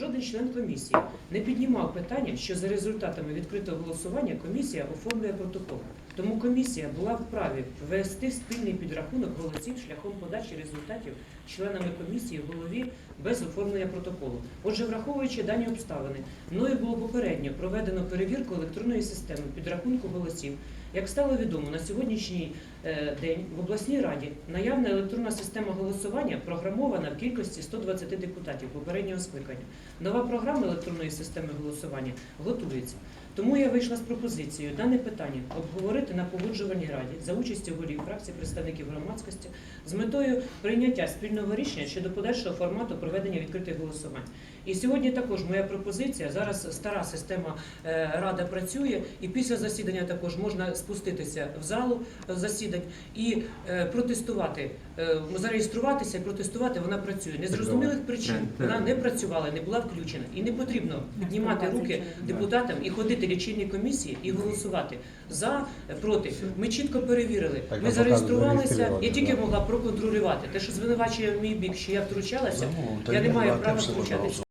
Жоден член комісії не піднімав питання, що за результатами відкритого голосування комісія оформлює протокол. Тому комісія була вправі ввести спільний підрахунок голосів шляхом подачі результатів членами комісії в голові без оформлення протоколу. Отже, враховуючи дані обставини, мною було попередньо проведено перевірку електронної системи підрахунку голосів. Як стало відомо, на сьогоднішній е, день в обласній раді наявна електронна система голосування програмована в кількості 120 депутатів попереднього скликання. Нова програма електронної системи голосування готується. Тому я вийшла з пропозицією дане питання обговорити на погоджувальній раді за участю голів фракцій, представників громадськості з метою прийняття спільного рішення щодо подальшого формату проведення відкритих голосувань. І сьогодні також моя пропозиція. Зараз стара система е, рада працює, і після засідання також можна спуститися в залу е, засідань і е, протестувати, е, зареєструватися і протестувати. Вона працює. Незрозумілих причин вона не працювала, не була включена, і не потрібно піднімати руки депутатам і ходити в лічильні комісії і голосувати за проти. Ми чітко перевірили. Ми зареєструвалися. Я тільки могла проконтролювати те, що звинувачує в мій бік, що я втручалася. Ну, Я не маю права втручатися.